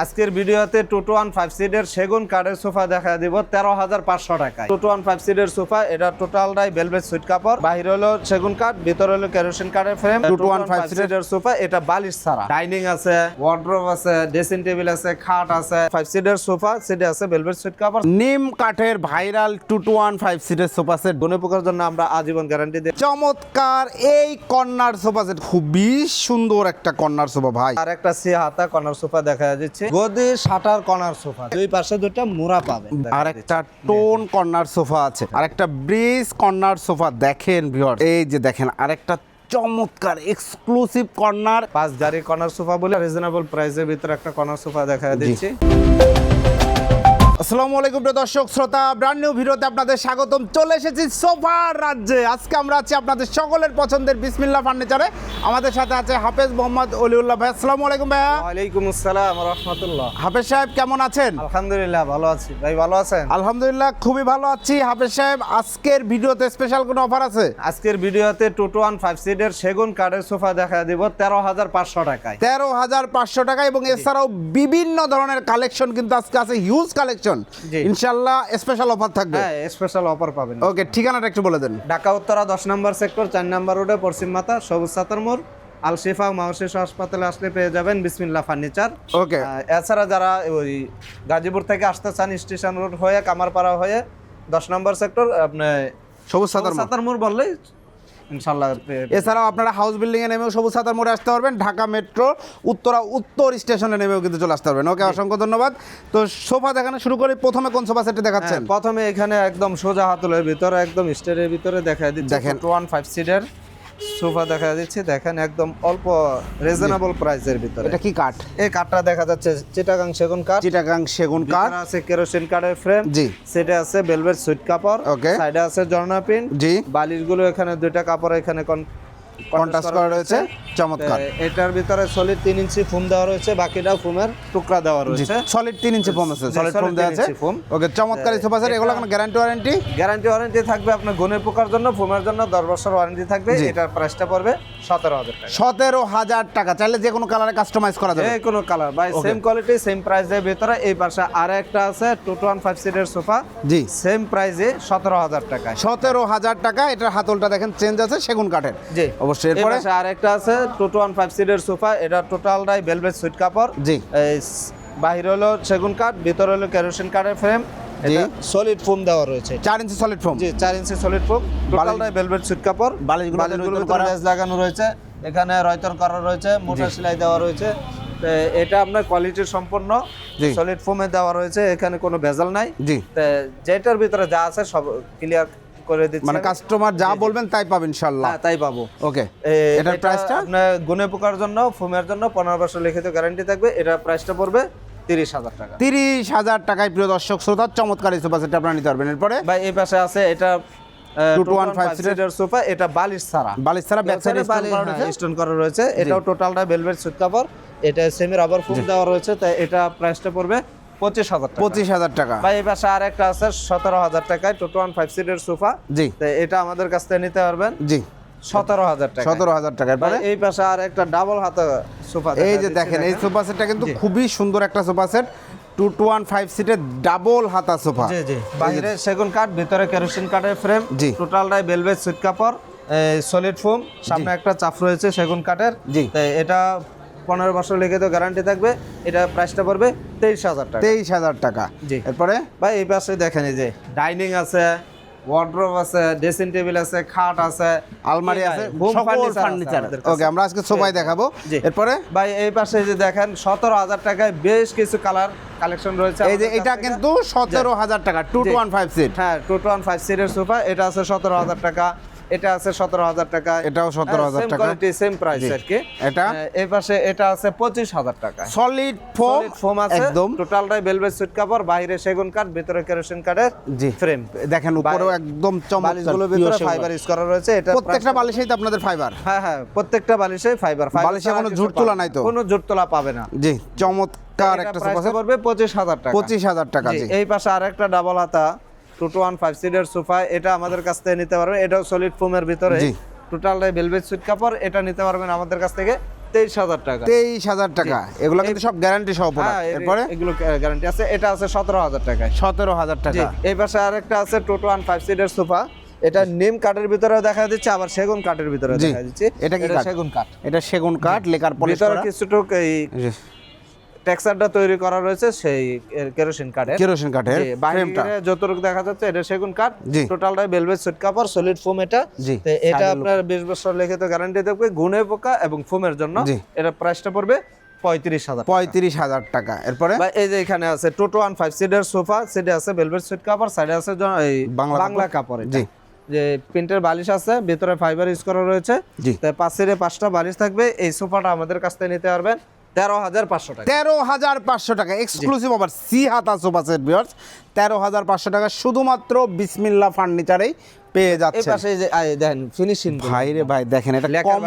আজকের ভিডিওতে টোটো one five সিটের সেগুন কাঠের সোফা দেখা দিব তেরো হাজার পাঁচশো টাকায়। টোটো ওয়ান ফাইভ সিটের সোফা এটা টোটালটাই ভেলভেট সুইট কাপড়। বাহির হলো সেগুন কাঠ ভিতরে হলো কেরোসিন কাঠের frame two two one five সিটের সোফা এটা বালিশ ছাড়া। ডাইনিং আছে ওয়ার্ড্রোব আছে ড্রেসিং টেবিল আছে খাট আছে। ফাইভ সিটের সোফা সেটা আছে ভেলভেট সুইট কাপড়। নিম কাঠের viral two two one five সিটের সোফা সেট বনে পোকার জন্য আমরা আজীবন গ্যারান্টি দিই চমৎকার এই কর্নার সোফা সেট খুবই সুন্দর একটা কর্নার সোফা ভাই। আর একটা সি হাতা কর্নার সোফা দেখা যাচ্ছে। গদি শাটার কর্নার সোফা দুই পাশে দুটো মোড়া পাবে। আর একটা টোন কর্নার সোফা আছে। আর একটা ব্রিজ কর্নার সোফা দেখেন ভিউয়ার এই যে দেখেন আর একটা চমৎকার এক্সক্লুসিভ কর্নার। পাঁচ জারি কর্নার সোফা বলে রিজনেবল প্রাইসের ভিতরে একটা কর্নার সোফা দেখা দিচ্ছি। আসসালামু আলাইকুম প্রিয় দর্শক শ্রোতা ব্র্যান্ড নিউ ভিডিওতে আপনাদের স্বাগতম। চলে এসেছি সোফার রাজ্যে। আজকে আমরা আছি আপনাদের সকলের পছন্দের বিসমিল্লা ফার্নিচারে আমাদের সাথে আছে হাফেজ মোহাম্মদ অলিউল্লাহ ভাই। আসসালামু আলাইকুম ভাইয়া। ওয়ালাইকুম আসসালাম রহমতুল্লাহ। হাফেজ সাহেব কেমন আছেন? আলহামদুলিল্লাহ ভালো আছি। ভাই ভালো আছেন? আলহামদুলিল্লাহ খুবই ভালো আছি। হাফেজ সাহেব আজকের ভিডিওতে স্পেশাল কোনো অফার আছে? আজকের ভিডিওতে টোটো ওয়ান ফাইভ সিটের সেগুন কাঠের সোফা দেখা দিব তেরো হাজার পাঁচশো টাকায়। তেরো হাজার পাঁচশো টাকা এবং এছাড়াও বিভিন্ন ধরনের কালেকশন কিন্তু আজকে আছে। হিউজ কালেকশন জি। ইনশাল্লাহ স্পেশাল অফার থাকবে। হ্যাঁ স্পেশাল অফার পাবেন। ওকে ঠিকানাটা একটু বলে দেন। ঢাকা উত্তরা দশ নম্বর সেক্টর চার নম্বর রোডে পশ্চিম মাথা সবুজ সাতার মোড় আলশিফা মাহশিস হাসপাতালে আসলে পেয়ে যাবেন বিসমিল্লা ফার্নিচার ওকে এছাড়া যারা ওই গাজীপুর থেকে আসতে চান স্টেশন রোড হয়ে কামারপাড়া হয়ে দশ নম্বর সেক্টর আপনি সবুজ সাতার মোড় বললেই ইনশাল্লাহ এছাড়াও আপনারা হাউস বিল্ডিং এ নেমেও সবুজ সাতার মোড়ে আসতে পারবেন ঢাকা মেট্রো উত্তরা উত্তর স্টেশনে নেমেও কিন্তু চলে আসতে পারবেন। ওকে অসংখ্য ধন্যবাদ। তো সোফা দেখানো শুরু করে প্রথমে কোন সোফা সেটটি দেখাচ্ছেন? হ্যাঁ, প্রথমে এখানে একদম সোজা হাতলের ভিতরে একদম স্টেরের ভিতরে দেখা দিচ্ছে দেখেন। ওয়ান ফাইভ সিটের সোফা দেখা যাচ্ছে দেখেন একদম অল্প রিজনেবল প্রাইসের ভিতরে। এটা কি কাঠ? এই কাঠটা দেখা যাচ্ছে চিটাগাং সেগুন কাঠ। চিটাগাং সেগুন কাঠ। আছে কেরোসিন কাঠের ফ্রেম জি। সেটা আছে বেলভেট সুইট কাপড় ওকে সাইডে আছে ঝর্ণা পিন জি। বালিশগুলো এখানে দুইটা কাপড় এখানে কন্ট্রাস্ট করা রয়েছে চমৎকার। এটার ভিতরে সলিড তিন ইঞ্চি ফুম দেওয়া রয়েছে বাকিটাও ফুমের টুকরা দেওয়া রয়েছে। সলিড তিন ইঞ্চি ফোম আছে সলিড ফোম দেওয়া আছে। foam। ওকে চমৎকার সোফা সেট এগুলো কোনো গ্যারান্টি ওয়ারেন্টি গ্যারান্টি ওয়ারেন্টি থাকবে আপনার গুণের পোকার জন্য ফোমের জন্য দশ বছর ওয়ারেন্টি থাকবে এটার প্রাইসটা পড়বে সতেরো হাজার টাকা। সতেরো হাজার টাকা চাইলে যে কোনো কালারে কাস্টমাইজ করা যাবে। যে কোনো colour by same quality same প্রাইসের ভিতরে এই পাশে আর একটা আছে টু টু ওয়ান ফাইভ সিটের সোফা জি। সেম প্রাইসে সতেরো হাজার টাকায়। সতেরো হাজার টাকা এটার হাতলটা দেখেন চেঞ্জ আছে সেগুন কাঠের। জি। অবশ্যই এরপরে? আর একটা আছে টু টু ওয়ান ফাইভ সিটের সোফা এটা টোটালটাই ভেলভেট সুইট কাপড়। জি। এই বাহির হলো সেগুন কাঠ ভিতরে হলো কেরোসিন কাঠের ফ্রেম জি। সলিড ফোম দেওয়া রয়েছে। চার ইঞ্চি সলিড ফোম জি চার ইঞ্চি সলিড ফোম টোটালটাই ভেলভেট সুইট কাপড়। বালিশগুলো করা। লাগানো রয়েছে এখানে রয়তন করা রয়েছে মোটা সেলাই দেওয়া রয়েছে। এটা আপনার কোয়ালিটির সম্পন্ন। সলিড ফোমে দেওয়া রয়েছে এখানে কোনো ভেজাল নাই। জি। যেটার ভিতরে যা আছে সব ক্লিয়ার করে দিচ্ছি মানে কাস্টমার যা বলবেন তাই পাবেন ইনশাল্লাহ হ্যাঁ, তাই পাবো। ওকে এটার প্রাইসটা আপনার গুনে পোকার জন্য ফোমের জন্য পনেরো বছর লিখিত গ্যারান্টি থাকবে। এটার প্রাইসটা পড়বে তিরিশ হাজার টাকা। তিরিশ হাজার টাকায় প্রিয় দর্শক শ্রোতা চমৎকার এই সোফা সেটটা আপনারা নিতে পারবেন। এরপরে? ভাই এই পাশে আছে এটা সোফা এটা বালিশ ছাড়া। বালিশ ছাড়া ব্যাক সাইডে স্টোন করা রয়েছে। এটাও টোটালটা ভেলভেট সুট কাপড় এটা সেমি রাবার ফোম দেওয়া রয়েছে তাই এটা প্রাইসটা পড়বে পঁচিশ হাজার পঁচিশ হাজার টাকা। ভাই এই পাশে আর একটা আছে সতেরো হাজার টাকায় টোটো ওয়ান ফাইভ সিটের সোফা। জি। এটা আমাদের কাছ থেকে নিতে পারবেন। জি। সতেরো হাজার টাকা সতেরো হাজার টাকা ভাই এরপরে এই পাশে আর একটা ডাবল হাতা সোফা এই যে দেখেন এই সোফা সেটটা কিন্তু খুবই সুন্দর একটা sofa set. Two two one five সিটের ডাবল হাতা সোফা। জি জি। বাইরে সেগুন কাঠ ভিতরে কেরোসিন কাঠের ফ্রেম জি। টোটালটাই বেলভেট সুইট কাপড় সলিড ফোম সামনে একটা চাপ রয়েছে সেগুন কাঠের। জি। এটা পনেরো বছর লেগে তো গ্যারান্টি থাকবে এটা প্রাইসটা পড়বে তেইশ হাজার টাকা। তেইশ হাজার টাকা। জি। এরপরে? ভাই এই পাশে দেখেন এই যে ডাইনিং আছে ওয়ার্ড্রোব আছে ড্রেসিং টেবিল আছে খাট আছে আলমারি আছে ফার্নিচার ওকে আমরা আজকে সোফাই দেখাবো। এরপরে? ভাই এই পাশে যে দেখেন সতেরো হাজার টাকায় বেশ কিছু কালার কালেকশন রয়েছে এই যে এটা কিন্তু সতেরো হাজার টাকা two. Two one five seat হ্যাঁ টু টু ওয়ান ফাইভ সিটের সোফা এটা আছে সতেরো হাজার টাকা। এটা আছে সতেরো হাজার টাকা। এটাও 17,000 টাকা। সেম প্রাইস আর কি। এটা? হ্যাঁ, এই পাশে এটা আছে পঁচিশ হাজার টাকা। সলিড ফোম ফোম আছে। একদম। টোটালটাই ভেলভেট কাপড় বাইরে সেগুন কাঠ ভিতরে কেরোসিন কাঠের জি। ফ্রেম দেখেন উপরেও একদম চমৎকার বালিশগুলোর ভিতরে ফাইবার ইউজ করা রয়েছে এটা প্রত্যেকটা বালিশেই তো আপনাদের ফাইবার হ্যাঁ হ্যাঁ প্রত্যেকটা বালিশে ফাইবার বালিশে কোনো ঝুট তোলা নাই তো? কোনো জুট তোলা পাবে না। জি চমৎকার একটা সোফা পড়বে পঁচিশ হাজার টাকা। পঁচিশ হাজার টাকা এই পাশে আরেকটা ডাবল হাতা। টু টু ওয়ান ফাইভ সিটের সোফা এটা আমাদের কাছ থেকে নিতে পারবেন। এটাও সলিড ফোমের ভিতরে। টোটাল ভেলভেট সুইট কাপড় এটা নিতে পারবেন আমাদের কাছ থেকে তেইশ হাজার টাকা। তেইশ হাজার টাকা। এগুলো কিন্তু সব গ্যারান্টি সহ হ্যাঁ এরপরে? এগুলো গ্যারান্টি আছে। এটা আছে সতেরো হাজার টাকায়। সতেরো হাজার টাকা। এই পাশে আরেকটা আছে টোটো ওয়ান ফাইভ সিটের সোফা এটা নিম কাঠের ভিতরেও দেখা দিচ্ছে আবার সেগুন কাঠের ভিতরে দেখা দিচ্ছে এটা কি সেগুন কাঠ। এটা সেগুন কাঠ লেকার পলিশ ভিতরে কিছুটুক এই। টেক্সচারটা তৈরি করা রয়েছে সেই কেরোসিন কাঠের। কেরোসিন কাঠের ফ্রেমটা। যতটুকু দেখা যাচ্ছে এটা সেগুন কাঠ। টোটালটাই ভেলভেট সুইট কাপড় সলিড ফোম এটা। এটা আপনার বিশ বছর লিখিত গ্যারান্টি থাকবে গুণে পোকা এবং ফোমের জন্য। এটা প্রাইসটা পড়বে পঁয়ত্রিশ হাজার পঁয়ত্রিশ হাজার টাকা। এরপরে? এই যে এখানে আছে টোটো ওয়ান ফাইভ সিটের সোফা সেটে আছে ভেলভেট সুইট কাপড় সাইডে আছে বাংলা কাপড়? জি। যে প্রিন্টের বালিশ আছে ভিতরে ফাইবার ইউজ করা রয়েছে। তাই সিটে পাঁচটা বালিশ থাকবে। এই সোফাটা আমাদের কাছ থেকে নিতে পারবেন। তেরো হাজার পাঁচশো টাকা। তেরো হাজার পাঁচশো টাকা। এক্সক্লুসিভ আবার সি হাতা সোফা সেট বিয়ার্স তেরো হাজার পাঁচশো টাকা শুধুমাত্র বিসমিল্লা ফার্নিচারেই পেয়ে যাচ্ছে পাশে যে দেখেন ফিনিশিং ভাই রে ভাই দেখেন এটা কম।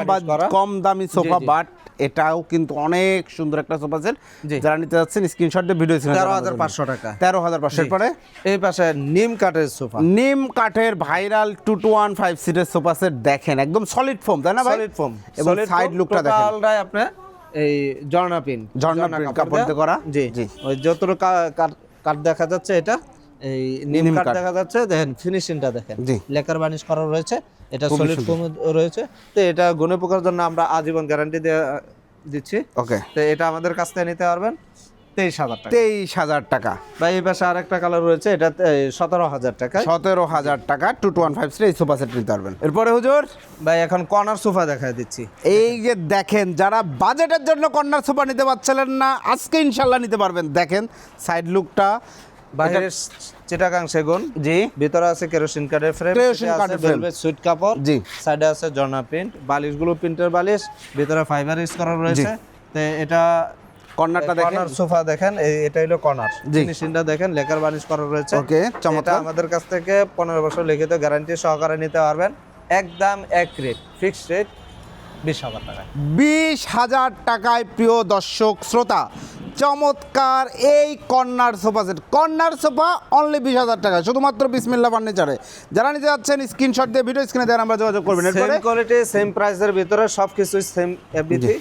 কম দামি সোফা বাট এটাও কিন্তু অনেক সুন্দর একটা সোফা সেট। যারা নিতে যাচ্ছেন স্ক্রিনশট দিয়ে ভিডিও তেরো হাজার পাঁচশো টাকা। তেরো হাজার পাঁচশো। পরে এই পাশে নিম কাঠের সোফা। নিম কাঠের viral two two one five সিটের সোফা সেট দেখেন একদম সলিড ফোম তাই না ভাই? সলিড ফোম এবং সাইড লুকটা দেখেন। টোটালটাই আপনি এই ঝর্ণা পিন ঝর্ণা print কাপড় দিয়ে করা? জি জি। ওই যতটুকু কা- কাঠ- কাঠ দেখা যাচ্ছে এটা এই নিম কাঠ। দেখা যাচ্ছে দেখেন ফিনিশিংটা দেখেন। লেকার বানিশ করা রয়েছে এটা সলিড ফোম রয়েছে তো এটা গুণে পোকার জন্য আমরা আজীবন গ্যারান্টি দিচ্ছি ওকে তো এটা আমাদের কাছ থেকে নিতে পারবেন তেইশ হাজার টাকা। তেইশ হাজার টাকা। বা এই পাশে আরেকটা কালার রয়েছে এটা সতেরো হাজার টাকা সতেরো হাজার টাকা টু টু ওয়ান ফাইভ এই সোফা সেট নিতে পারবেন। এরপরে হুজুর? ভাই এখন কর্নার সোফা দেখা দিচ্ছি। এই যে দেখেন যারা বাজেটের জন্য কর্নার সোফা নিতে পারছিলেন না আজকে ইনশাল্লাহ নিতে পারবেন। দেখেন সাইড লুকটা বাইরের চিটাগাং সেগুন। জি। ভিতরে আছে কেরোসিন কাঠের ফ্রেম কেরোসিন কাঠের frame। সুইট কাপড়। জি। সাইডে আছে জর্না প্রিন্ট বালিশগুলো প্রিন্টের বালিশ ভিতরে ফাইবার ইউজ করা রয়েছে। তো এটা কর্নারটা দেখেন? কর্নার সোফা দেখেন এই- এটা হলো কর্নার। ফিনিশিংটা দেখেন লেকার বানিশ করা রয়েছে। ওকে চমৎকার। আমাদের কাছ থেকে পনেরো বছর লিখিত গ্যারান্টি সহকারে নিতে পারবেন। একদম এক রেট ফিক্সড রেট বিশ হাজার টাকা বিশ হাজার টাকায় প্রিয় দর্শক শ্রোতা চমৎকার এই corner sofa set corner sofa only বিশ হাজার টাকা শুধুমাত্র বিসমিল্লা ফার্নিচারে যারা নিতে যাচ্ছেন স্ক্রিনশট দিয়ে ভিডিও স্ক্রিনে দেওয়ার আমরা যোগাযোগ করবেন। সেম কোয়ালিটি সেম প্রাইসের ভিতরে সব কিছু সেম এভরিথিং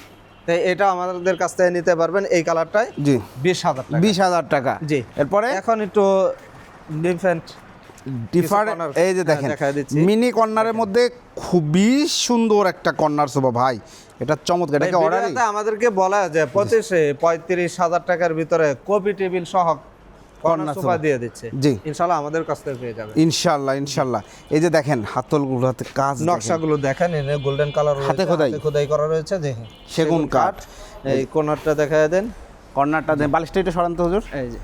তাই এটা আমাদের কাছ থেকে নিতে পারবেন এই কালারটাই। জি। বিশ হাজার বিশ হাজার টাকা। জি। এরপরে? এখন একটু ডিফারেন্ট ডিফারেন্ট এই যে দেখেন। মিনি কর্নারের মধ্যে খুবই সুন্দর একটা কর্নার সোফা ভাই। এটা চমৎকার এটাকে অর্ডার আমাদেরকে বলা যে পঁচিশে পঁয়ত্রিশ হাজার টাকার ভিতরে কপি টেবিল সহ কর্নার সোফা দিয়ে দিচ্ছে জি। ইনশাল্লাহ আমাদের কাছ থেকে পেয়ে যাবে ইনশাল্লাহ ইনশাল্লাহ এই যে দেখেন হাতলগুলো হাতে কাজ দেখেন। নকশাগুলো দেখেন এনে গোল্ডেন কালার হাতে খোদাই। খোদাই করা রয়েছে সেগুন কাঠ। এই দেখা দেন কর্নারটা দেন বালিশটা একটু সরান্ত হুজুর এই যে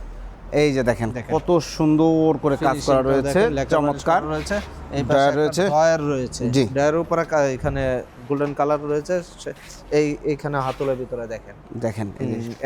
এই যে দেখেন। কত সুন্দর করে কাজ করা রয়েছে চমৎকার রয়েছে এই পাশে রয়েছে। রয়েছে রয়েছে জি। উপরে এখানে গোল্ডেন কালার রয়েছে এই এইখানে হাতলের ভিতরে দেখেন। দেখেন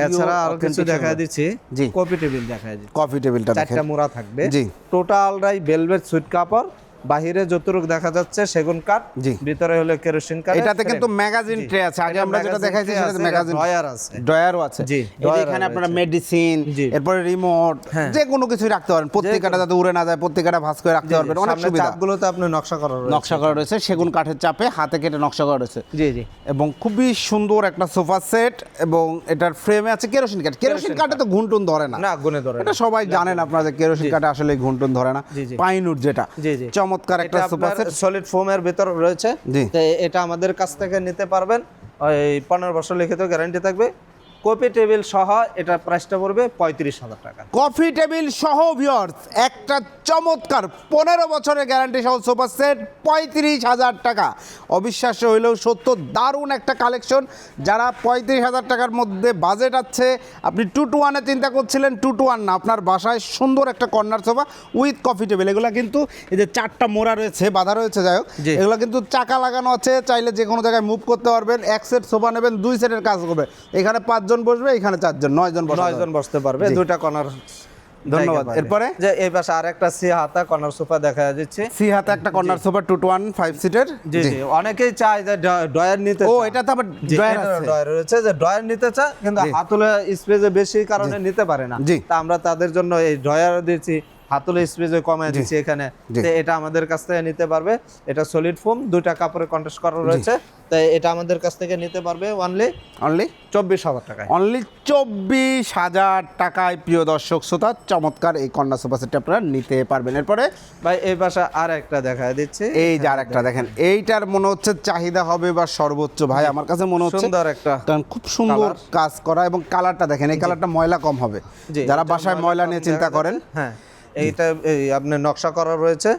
এছাড়া আরও কিছু দেখা দিচ্ছি। জি। কফি টেবিল দেখা দিচ্ছি। কফি টেবিলটা দেখেন। চারটা মোড়া থাকবে। জি। টোটালটাই ভেলভেট সুইট কাপড় বাহিরে যতটুকু দেখা যাচ্ছে সেগুন কাঠ জি। ভিতরে হলো কেরোসিন কাঠ এটাতে কিন্তু ম্যাগাজিন ট্রে আছে। আগে আমরা যেটা দেখাইছি সেটাতে ম্যাগাজিন ড্রয়ার আছে। ড্রয়ারও আছে। জি, এখানে আপনারা মেডিসিন। এরপরে রিমোট হ্যাঁ। যে কোনো কিছুই রাখতে পারেন। পত্রিকাটা যাতে উড়ে না যায় পত্রিকাটা ভাঁজ করে রাখতে পারবেন। অনেক সুবিধা। চাপগুলোতে আপনি নকশা করা রয়েছে। নকশা করা রয়েছে সেগুন কাঠের চাপে হাতে কেটে নকশা করা রয়েছে। জি জি। এবং খুবই সুন্দর একটা সোফা সেট এবং এটার ফ্রেমে আছে কেরোসিন কাঠ। কেরোসিন কাঠে তো ঘুনটুন ধরে না। না গুনে ধরে এটা সবাই জানেন আপনারা যে কেরোসিন কাঠে আসলে ঘুনটুন ধরে না। পাইনুট যেটা। জি, জি। চমৎকার একটা সোফা সেট সলিড ফোমের ভিতর রয়েছে। এটা আমাদের কাছ থেকে নিতে পারবেন। ওই পনেরো বছর লিখিত গ্যারান্টি থাকবে। কপি টেবিল সহ এটা প্রাইসটা পড়বে পঁয়ত্রিশ হাজার টাকা। কফি টেবিল সহ ভিওর্স একটা চমৎকার পনেরো বছরের গ্যারান্টি সহ সোফা সেট পঁয়ত্রিশ হাজার টাকা। অবিশ্বাস্য হইলেও সত্য দারুণ একটা কালেকশন যারা পঁয়ত্রিশ হাজার টাকার মধ্যে বাজেট আছে আপনি টু টু ওয়ানে চিন্তা করছিলেন টু টু ওয়ান না। আপনার বাসায় সুন্দর একটা corner sofa with coffee table এগুলো কিন্তু এই যে চারটা মোড়া রয়েছে বাধা রয়েছে যাই হোক। এগুলো কিন্তু চাকা লাগানো আছে। চাইলে যে কোনো জায়গায় মুভ করতে পারবেন এক সেট সোফা নেবেন দুই সেটের কাজ করবে। এখানে পাঁচজন বসবে এখানে চারজন নয়জন নয়জন নয় জন বসতে পারবে। দুইটা কর্নার ধন্যবাদ। এরপরে? যে এই পাশে আর একটা সি হাতা কর্নার সোফা দেখা যাচ্ছে। সি হাতা একটা corner sofa two two one five সিটের জি জি। অনেকেই চায় যে ডয়ার নিতে ও এটা তো আবার ড্রয়ার ড্রয়ার রয়েছে যে ড্রয়ার নিতে চায় কিন্তু। হাতুলে স্পেসে বেশি কারণে নিতে পারে না। জি। তা আমরা তাদের জন্য এই ড্রয়ার দিয়েছি। হাতুলে স্পেস কমে দিচ্ছি এখানে। এটা আমাদের কাছ থেকে নিতে পারবে। এটা সলিড ফোম দুইটা কাপড়ে কন্টেস্ট করা রয়েছে। তাই এটা আমাদের কাছ থেকে নিতে পারবে অনলি অনলি চব্বিশ হাজার টাকায়। অনলি চব্বিশ হাজার টাকায় প্রিয় দর্শক শ্রোতা চমৎকার এই কন্যা সোফা সেটটা আপনারা নিতে পারবেন। এরপরে ভাই এই পাশে আর একটা দেখা দিচ্ছে। এই যে আর একটা দেখেন এইটার মনে হচ্ছে চাহিদা হবে বা সর্বোচ্চ। ভাই আমার কাছে মনে হচ্ছে সুন্দর একটা কারণ খুব সুন্দর কাজ করা এবং কালারটা দেখেন এই কালারটা ময়লা কম হবে। যারা বাসায় ময়লা নিয়ে চিন্তা করেন হ্যাঁ। এইটা এই আপনার নকশা করা রয়েছে।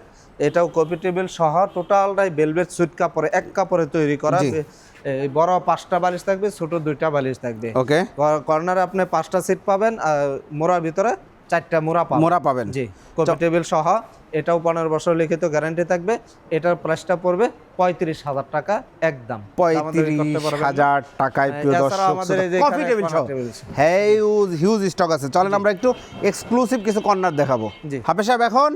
এটাও কপি টেবিল সহ টোটালটাই বেলভেট সুইট কাপড়ে এক কাপড়ে তৈরি করা। বড় পাঁচটা বালিশ থাকবে ছোট দুইটা বালিশ থাকবে। ওকে। কর্নারে আপনি পাঁচটা সিট পাবেন আর মোড়ার ভিতরে চারটা মোড়া পাবেন। মোড়া পাবেন। জি কপি টেবিল সহ এটাও পনেরো বছর লিখিত গ্যারান্টি থাকবে। এটার প্রাইসটা পড়বে পঁয়ত্রিশ হাজার টাকা একদম। পঁয়ত্রিশ। হাজার টাকায় প্রিয় দর্শক আমাদের কফি টেবিল সহ হিউজ হিউজ স্টক আছে। চলেন আমরা একটু এক্সক্লুসিভ কিছু কর্নার দেখাবো। জি। হাফে সাহেব এখন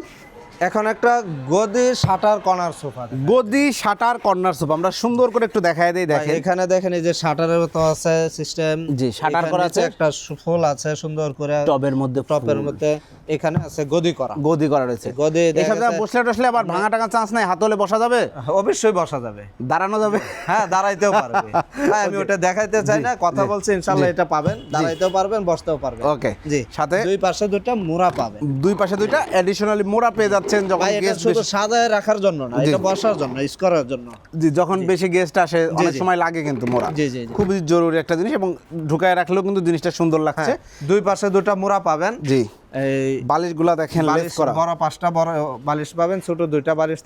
এখন একটা গদি শাটার কর্নার সোফা গদি শাটার কর্নার সোফা। আমরা সুন্দর করে একটু দেখায় দেই দেখেন। এখানে দেখেন এই যে শাটারের মতো আছে সিস্টেম জি, শাটার করা আছে। একটা ফুল আছে সুন্দর করে। টবের মধ্যে টপের মধ্যে এখানে আছে গদি করা। গদি করা রয়েছে। গদি যাচ্ছে- বসলে টসলে আবার ভাঙা টাঙা চান্স নাই হাতলে বসা যাবে? অবশ্যই বসা যাবে। দাঁড়ানো যাবে? হ্যাঁ দাঁড়াইতেও পারবে। হ্যাঁ, আমি ওটা দেখাইতে চাই না কথা বলছি ইনশাল্লাহ এটা পাবেন দাঁড়াইতেও পারবেন বসতেও পারবেন। ওকে। জি সাথে? দুই পাশে দুইটা মোড়া পাবেন। দুই পাশে দুইটা অ্যাডিশনালি মোড়া পেয়ে যাচ্ছেন যখন গেস্ট শুধু রাখার জন্য না এটা বসার জন্য স্কোয়ারের জন্য। জি যখন বেশি গেস্ট আসে অনেক সময় লাগে কিন্তু মোড়া। জি, জি, জি। খুবই জরুরি একটা জিনিস এবং ঢুকায় রাখলেও কিন্তু জিনিসটা সুন্দর লাগছে। হ্যাঁ, দুই পাশে দুটা মোড়া পাবেন। জি। এই বালিশগুলা দেখেন লেস বালিশ করা। বড় পাঁচটা বড় বালিশ পাবেন ছোট দুইটা বালিশ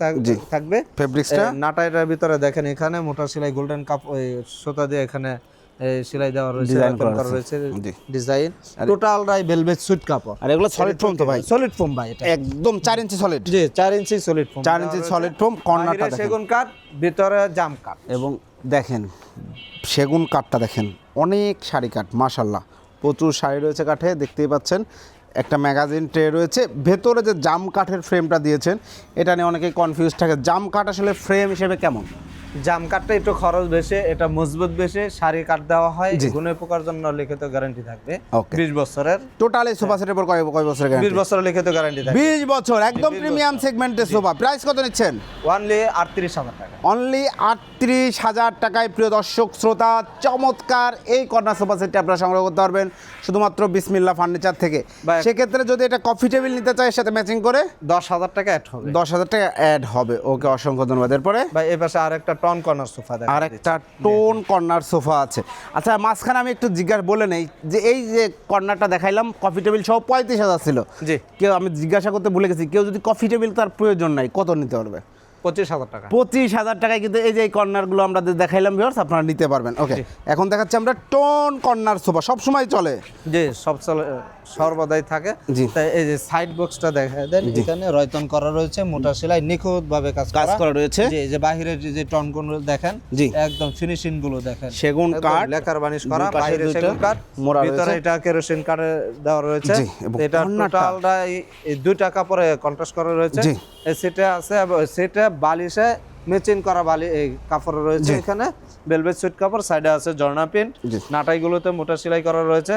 থাকবে। ফেব্রিক্সটা নাটাইটার ভিতরে দেখেন এখানে মোটা সেলাই গোল্ডেন কাপ সুতা দিয়ে এখানে সেলাই দেওয়া রয়েছে ওপেন করা রয়েছে। ডিজাইন টোটালটাই ভেলভেট সুইট কাপড়। আর এগুলো সলিড ফোম তো ভাই। সলিড ফোম ভাই এটা। একদম চার ইঞ্চি সলিড জি চার ইঞ্চি সলিড ফোম চার ইঞ্চি solid foam, corner টা দেখেন। সেগুন কাঠ ভিতরে জাম কাঠ। এবং দেখেন সেগুন কাঠটা দেখেন অনেক শাড়ি কাঠ মাশাল্লাহ প্রচুর শাড়ি রয়েছে কাঠে দেখতেই পাচ্ছেন। একটা ম্যাগাজিন ট্রে রয়েছে। ভেতরে যে জাম কাঠের ফ্রেমটা দিয়েছেন, এটা নিয়ে অনেকেই কনফিউজ থাকে। জাম কাঠ আসলে ফ্রেম হিসেবে কেমন? জাম কাঠটা একটু খরচ বেশি এটা মজবুত বেশি শাড়ি কাঠ দেওয়া হয় জি। গুণে পোকার জন্য লিখিত গ্যারান্টি থাকবে। Okay. বিশ বছরের। টোটাল এই সোফা সেটের পর কয় কয় বছরের বিশ বছরের লিখিত গ্যারান্টি থাকবে। বিশ বছর একদম প্রিমিয়াম সেগমেন্টের সোফা। প্রাইস কত নিচ্ছেন? আটত্রিশ হাজার টাকা। অনলি আটত্রিশ হাজার টাকায় প্রিয় দর্শক শ্রোতা চমৎকার এই কর্নার সোফা সেটটি আপনারা সংগ্রহ করতে পারবেন শুধুমাত্র বিসমিল্লা ফার্নিচার থেকে। সেক্ষেত্রে যদি এটা কফি টেবিল নিতে চায় এর সাথে ম্যাচিং করে দশ হাজার টাকা অ্যাড হবে। দশ হাজার টাকা অ্যাড হবে। ওকে অসংখ্য ধন্যবাদ। এরপরে? ভাই এ পাশে আর একটা টন কর্নার সোফা আর একটা টোন কর্নার সোফা আছে। আচ্ছা মাঝখানে আমি একটু জিজ্ঞাসা বলে নেই যে এই যে কর্নারটা দেখাইলাম কফি টেবিল সহ পঁয়ত্রিশ হাজার ছিল। জি। কেউ আমি জিজ্ঞাসা করতে ভুলে গেছি কেউ যদি কফি টেবিল তার প্রয়োজন নাই কত নিতে পারবে? পঁচিশ হাজার টাকা। পঁচিশ হাজার টাকায় কিন্তু এই যে কর্নারগুলো আমরা দেখাইলাম ভিউয়ার্স আপনারা নিতে পারবেন। ওকে এখন দেখাচ্ছি আমরা টোন কর্নার সোফা সব সময় চলে। জি সব চলে সর্বদাই থাকে। জি। এই যে সাইড বক্সটা দেখা দেন এখানে রয়তন করা রয়েছে মোটা সেলাই নিখুঁত ভাবে কাজ কাজ করা রয়েছে। জি এই যে বাহিরের যে- টনগুলো দেখেন জি। একদম ফিনিশিংগুলো দেখেন। সেগুন কাঠ, লেকার বানিশ করা বাইরে সেগুন কাঠ মোড়া ভিতরে এটা কেরোসিন কাঠে দেওয়া রয়েছে। এটা টোটালটা এই দুইটা কাপড়ে কন্ট্রাস্ট করা রয়েছে। সেটা আছে সেটা বালিশে মেচিন করা বালি এই কাপড় রয়েছে এখানে। বেলভেট সুইট কাপড় সাইডে আছে ঝর্ণা প্রিন্ট। নাটাইগুলোতে মোটা সেলাই করা রয়েছে।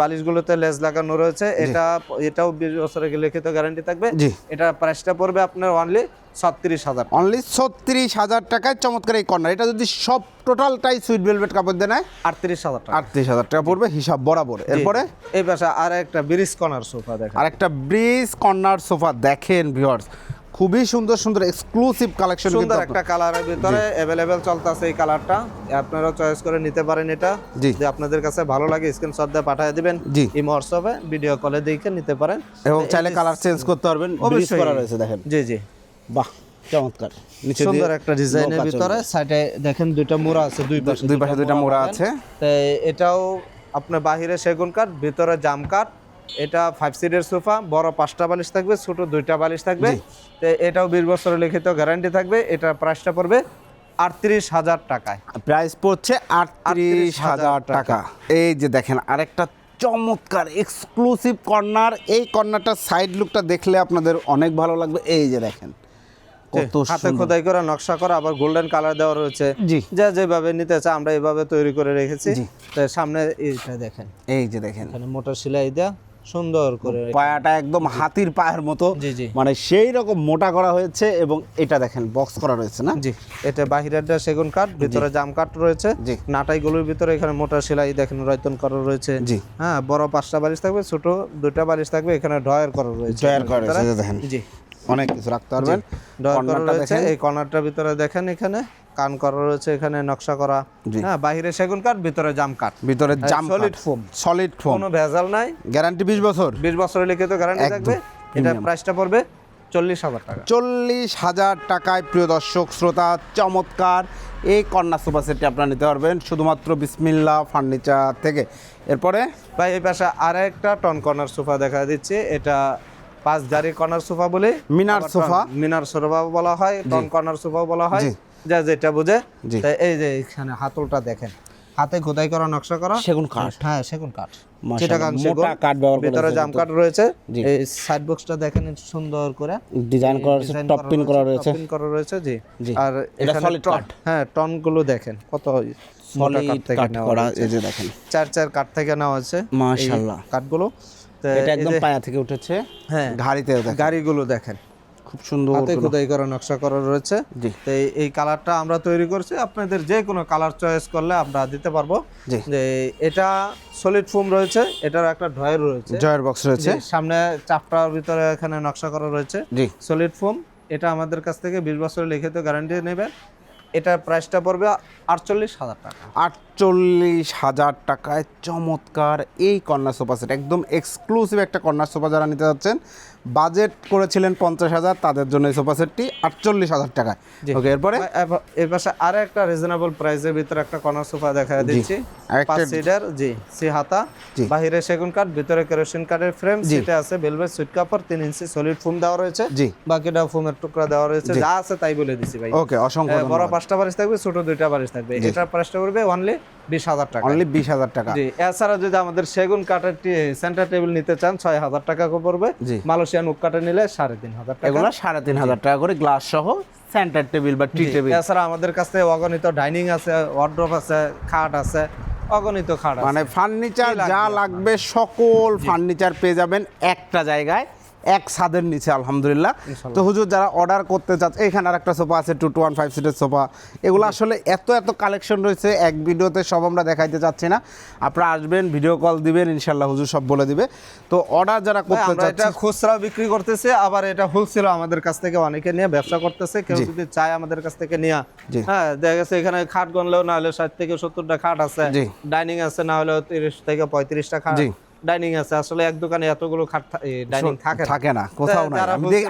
বালিশগুলোতে লেস লাগানো রয়েছে। এটা এটাও বিশ বছরের লিখিত গ্যারান্টি থাকবে। এটা প্রাইসটা পড়বে আপনার অনলি ছত্রিশ হাজার অনলি ছত্রিশ হাজার টাকায় চমৎকার এই কর্নার এটা যদি সব টোটালটাই সুইট ভেলভেট কাপড় দেয় নেয় আটত্রিশ হাজার টাকা। আটত্রিশ হাজার টাকা পড়বে হিসাব বরাবর। এরপরে? এই পাশে আর একটা ব্রিজ কর্নার সোফা দেখেন। আর একটা ব্রিজ কর্নার সোফা দেখেন ভিউয়ার্স খুবই সুন্দর সুন্দর এক্সক্লুসিভ কালেকশন সুন্দর একটা কালারের ভিতরে অ্যাভেলেবেল চলতেছে এই কালারটা আপনারা চয়েস করে নিতে পারেন এটা। জি। আপনাদের কাছে ভালো লাগে স্ক্রিনশট দিয়ে পাঠিয়ে দিবেন। জি। এই হোয়াটসঅ্যাপে ভিডিও কলে দেখে নিতে পারেন। এবং চাইলে কালার চেঞ্জ করতে পারবেন। অবশ্যই। করা রয়েছে দেখেন। জি জি। বাহ চমৎকার। নিচে সুন্দর একটা ডিজাইনের ভিতরে। সাইডে দেখেন দুইটা মোড়া আছে দুই পাশে দুই পাশে দুইটা মোড়া আছে। তাই এটাও আপনার বাহিরে সেগুন কাঠ ভিতরে জাম কাঠ। এটা ফাইভ সিটের সোফা বড় পাঁচটা বালিশ থাকবে ছোট দুইটা বালিশ থাকবে। এটাও বিশ বছরের লিখিত গ্যারান্টি থাকবে এটা প্রাইসটা পড়বে আটত্রিশ হাজার টাকায়। প্রাইস পড়ছে আটত্রিশ হাজার টাকা। এই যে দেখেন আরেকটা চমৎকার এক্সক্লুসিভ কর্নার এই কর্নারটার সাইড লুকটা দেখলে আপনাদের অনেক ভালো লাগবে। এই যে দেখেন কত হাতে খোদাই করা নকশা করা আবার গোল্ডেন কালার দেওয়া রয়েছে। জি। যা যেভাবে নিতে চায় আমরা এভাবে তৈরি করে রেখেছি। সামনে এইটা দেখেন। এই যে দেখেন। মোটর সেলাই দেওয়া সুন্দর করে পায়াটা একদম হাতির পায়ের মতো। মানে সেই রকম মোটা করা হয়েছে এবং এটা দেখেন বক্স করা রয়েছে না? জি এটা বাহিরেরটা সেগুন কাঠ ভিতরে জাম কাঠ রয়েছে। জি। নাটাইগুলোর ভিতরে এখানে মোটা সেলাই দেখেন রয়তন করা রয়েছে। জি। হ্যাঁ বড় পাঁচটা বালিশ থাকবে ছোট দুইটা বালিশ থাকবে এখানে ড্রয়ার করা রয়েছে। ড্রয়ার করা রয়েছে, দেখেন। জি। অনেক কিছু রাখতে পারবেন। ড্রয়ার করা রয়েছে এই কর্নারটার ভিতরে দেখেন এখানে। কান করা রয়েছে এখানে নকশা করা। হ্যাঁ বাহিরে সেগুন কাঠ ভিতরে জাম কাঠ। ভিতরে জাম সলিড foam। সলিড ফোম কোনো ভেজাল নাই। গ্যারান্টি বিশ বছর। বিশ বছরের লিখিত গ্যারান্টি থাকবে। এটা প্রাইসটা পড়বে চল্লিশ হাজার টাকা। চল্লিশ হাজার টাকায় প্রিয় দর্শক শ্রোতা চমৎকার। এই কন্যা সোফা সেটটি আপনারা নিতে পারবেন শুধুমাত্র বিসমিল্লা ফার্নিচার থেকে। এরপরে? ভাই এই পাশে আর একটা টন কর্নার সোফা দেখা দিচ্ছে। এটা পাঁচ জারি কর্নার সোফা বলে মিনার সোফা। মিনার সোফা বলা হয় টন কর্নার সোফা বলা হয়। যা যেটা বুঝে এই যে এখানে হাতলটা দেখেন। হাতে খোদাই করা নকশা করা? সেগুন কাঠ। হ্যাঁ সেগুন কাঠ। চিটাগাং মোটা কাঠ ব্যবহার করা ভিতরে জাম কাঠ রয়েছে। এই সাইড বক্সটা দেখেন সুন্দর করে। ডিজাইন করা রয়েছে টপ পিন করা রয়েছে পিন করা রয়েছে জি। জি। আর এটা কাঠ। হ্যাঁ টনগুলো দেখেন কত কাঠ সলিড করা এই যে দেখেন। চার চার কাঠ থেকে নেওয়া এই মাশাআল্লাহ। কাঠগুলো। এটা একদম পায়া থেকে উঠেছে। হ্যাঁ। দেখেন। গাড়িগুলো দেখেন। খুব সুন্দর হাতে খোদাই করা নকশা করা রয়েছে। তো এই- কালারটা আমরা তৈরি করছি। আপনাদের যে কোনো কালার চয়েস করলে আমরা দিতে পারব। যে এটা সলিড ফোম রয়েছে এটার একটা ড্রয়ার রয়েছে। জয়ের বক্স রয়েছে। সামনে চাপটার ভিতরে এখানে নকশা করা রয়েছে। জি। সলিড ফোম এটা আমাদের কাছ থেকে বিশ বছরের লিখিত গ্যারান্টি নেবেন এটার প্রাইসটা পড়বে আটচল্লিশ হাজার টাকা। আটচল্লিশ হাজার টাকায় চমৎকার এই কন্যা সোফা সেট। একদম এক্সক্লুসিভ একটা কন্যা সোফা যারা নিতে যাচ্ছেন বাজেট করেছিলেন পঞ্চাশ হাজার তাদের জন্য এই সোফা সেটটি আটচল্লিশ হাজার টাকায়। ওকে এরপরে? এর পাশে আরও একটা রিজনেবল প্রাইসের ভিতরে একটা কর্নার সোফা দেখা দিচ্ছি। পাঁচ জি সি হাতা। বাহিরে সেগুন কাঠ ভিতরে কেরোসিন কাঠের ফ্রেম সিটে আছে ভেলভেট সুইট কাপড় তিন ইঞ্চি সলিড ফোম দেওয়া রয়েছে। জি। বাকিটা ফোমের টুকরা দেওয়া রয়েছে। যা আছে তাই বলে দিছি ভাই। ওকে অসংখ্য বড় পাঁচটা বারিশ থাকবে ছোট দুইটা বারিশ থাকবে। এটার প্রাইসটা পড়বে অনলি বিশ হাজার টাকা। অনলি বিশ হাজার টাকা। জি এছাড়া যদি আমাদের সেগুন কাঠের সেন্টার টেবিল নিতে চান ছয় হাজার টাকা করে পড়বে। জি। মালয়েশিয়ান উক কাঠে নিলে সাড়ে তিন হাজার টাকা। এগুলো সাড়ে তিন হাজার টাকা করে গ্লাস সহ সেন্টার টেবিল বা টি টেবিল এছাড়া আমাদের কাছে অগণিত ডাইনিং আছে ওয়ার্ড্রপ আছে খাট আছে অগণিত খাট মানে ফার্নিচার যা লাগবে সকল ফার্নিচার পেয়ে যাবেন একটা জায়গায়। এক ছাদের নিচে আলহামদুলিল্লাহ। তো হুজুর যারা অর্ডার করতে চাচ্ছে এখানে আর একটা সোফা আছে টু টু ওয়ান ফাইভ সিটের সোফা। এগুলো আসলে এত এত কালেকশন রয়েছে এক ভিডিওতে সব আমরা দেখাইতে চাচ্ছি না। আপনারা আসবেন ভিডিও কল দিবেন ইনশাল্লাহ হুজুর সব বলে দিবে। তো অর্ডার যারা করতে আমরা এটা চাচ্ছে খুচরা বিক্রি করতেছে আবার এটা হোলসেল আমাদের কাছ থেকে অনেকে নিয়ে ব্যবসা করতেছে। কেউ যদি চায় আমাদের কাছ থেকে নিয়ে। হ্যাঁ দেখা গেছে এখানে খাট গনলেও না হলে ষাট থেকে সত্তরটা খাট আছে ডাইনিং আছে না হলেও তিরিশ থেকে পঁয়ত্রিশটা খাট। ডাইনিং আছে আসলে এক দোকানে এতগুলো খাট ডাইনিং থাকে থাকে না, কোথাও না আমি দেখ-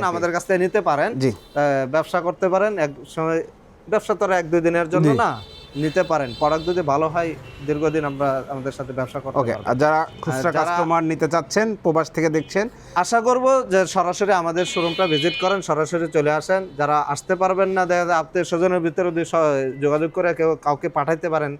না আমাদের কাছ থেকে নিতে পারেন। জি। আহ, ব্যবসা করতে পারেন এক সময় ব্যবসা তো এক দুই দিনের জন্য না। নিতে পারেন। প্রোডাক্ট যদি ভালো হয় দীর্ঘদিন আমরা আমাদের সাথে ব্যবসা করতে ওকে আর যারা খুচরা কাস্টমার নিতে চাচ্ছেন প্রবাস থেকে দেখছেন আশা করব যে সরাসরি আমাদের শোরুমটা ভিজিট করেন সরাসরি চলে আসেন। যারা আসতে পারবেন না দেখা যায় আত্মীয় স্বজনের ভিতরে যদি যোগাযোগ করে কেউ কাউকে পাঠাইতে পারেন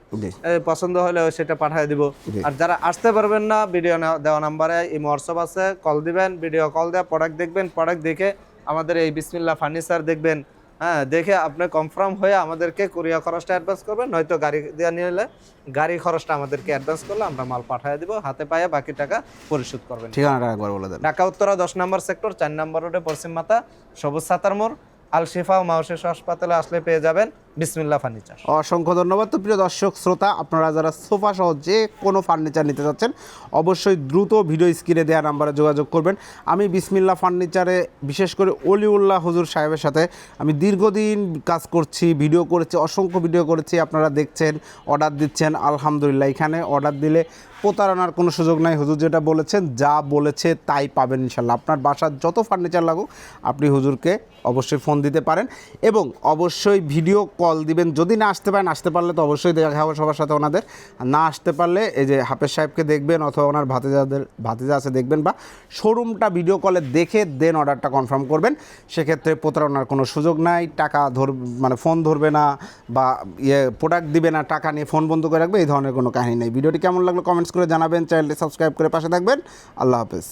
পছন্দ হলে সেটা পাঠিয়ে দিব। আর যারা আসতে পারবেন না ভিডিও দেওয়া নাম্বারে এই হোয়াটসঅ্যাপ আছে কল দিবেন ভিডিও কল দেওয়া প্রোডাক্ট দেখবেন প্রোডাক্ট দেখে আমাদের এই বিসমিল্লা ফার্নিচার দেখবেন। হ্যাঁ দেখে আপনি কনফার্ম হয়ে আমাদেরকে কুরিয়া খরচটা অ্যাডভান্স করবেন নয়তো গাড়ি দেওয়া নিয়ে এলে গাড়ি খরচটা আমাদেরকে অ্যাডভান্স করলে আমরা মাল পাঠিয়ে দেবো হাতে পায়ে বাকি টাকা পরিশোধ করবেন। ঠিকানাটা একবার বলে দেন। ঢাকা উত্তরা দশ নম্বর সেক্টর চার নম্বর রোডে পশ্চিম মাতা সবুজ সাতার মোড় আল শিফা মাউশেষ হাসপাতালে আসলে পেয়ে যাবেন। বিসমিল্লা ফার্নিচার। অসংখ্য ধন্যবাদ। তো প্রিয় দর্শক, শ্রোতা, আপনারা যারা সোফা সহ যে কোনো ফার্নিচার নিতে চাচ্ছেন, অবশ্যই দ্রুত ভিডিও স্ক্রিনে দেওয়া নাম্বারে যোগাযোগ করবেন। আমি বিসমিল্লা ফার্নিচারে বিশেষ করে অলিউল্লাহ হুজুর সাহেবের সাথে আমি দীর্ঘদিন কাজ করছি, ভিডিও করেছি, অসংখ্য ভিডিও করেছি। আপনারা দেখছেন, অর্ডার দিচ্ছেন, আলহামদুলিল্লাহ। এখানে অর্ডার দিলে প্রতারণার কোনো সুযোগ নাই। হুজুর যেটা বলেছেন, যা বলেছে তাই পাবেন ইনশাল্লাহ। আপনার বাসার যত ফার্নিচার লাগুক, আপনি হুজুরকে অবশ্যই ফোন দিতে পারেন এবং অবশ্যই ভিডিও কল দিবেন। যদি না আসতে পারেন, আসতে পারলে তো অবশ্যই দেখা হবে সবার সাথে ওনাদের। না আসতে পারলে এই যে হাফেজ সাহেবকে দেখবেন অথবা ওনার ভাতিজাদের, ভাতিজা আছে দেখবেন বা শোরুমটা ভিডিও কলে দেখে দেন অর্ডারটা কনফার্ম করবেন। সেক্ষেত্রে প্রতারণার কোনো সুযোগ নাই, টাকা ধর মানে ফোন ধরবে না বা ইয়ে প্রোডাক্ট দিবে না, টাকা নিয়ে ফোন বন্ধ করে রাখবে, এই ধরনের কোনো কাহিনী নেই। ভিডিওটি কেমন লাগল কমেন্টস করে জানাবেন চ্যানেলটি সাবস্ক্রাইব করে পাশে থাকবেন। আল্লাহ হাফেজ।